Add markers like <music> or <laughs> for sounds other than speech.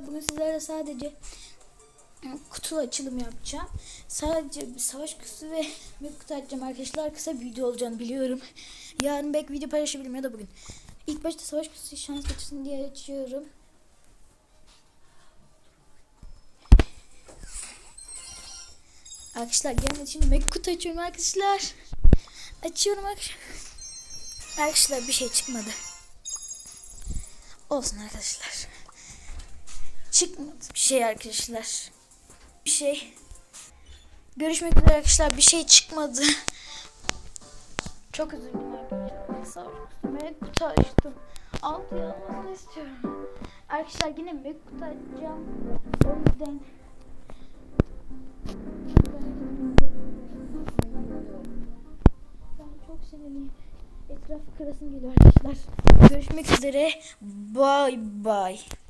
Bugün sizlerle sadece kutu açılım yapacağım. Sadece bir savaş kutusu ve <laughs> bir kutu açacağım arkadaşlar. Kısa bir video olacağını biliyorum. Yarın belki video paylaşabilirim ya da bugün. İlk başta savaş kutusu şans getirsin diye açıyorum. Arkadaşlar gelmedi şimdi mega kutu açıyorum arkadaşlar. Açıyorum arkadaşlar. Arkadaşlar bir şey çıkmadı. Olsun arkadaşlar. Çıkmadı bir şey arkadaşlar. Bir şey. Görüşmek üzere arkadaşlar. Bir şey çıkmadı. Çok üzüldüm arkadaşlar. Sağ olun. kutu açtım. Altı yazmasını istiyorum. Arkadaşlar yine mega kutu açacağım. O yüzden ben çok sinirliyim. Etrafı kırasım geliyor arkadaşlar. Görüşmek üzere. Bye bye.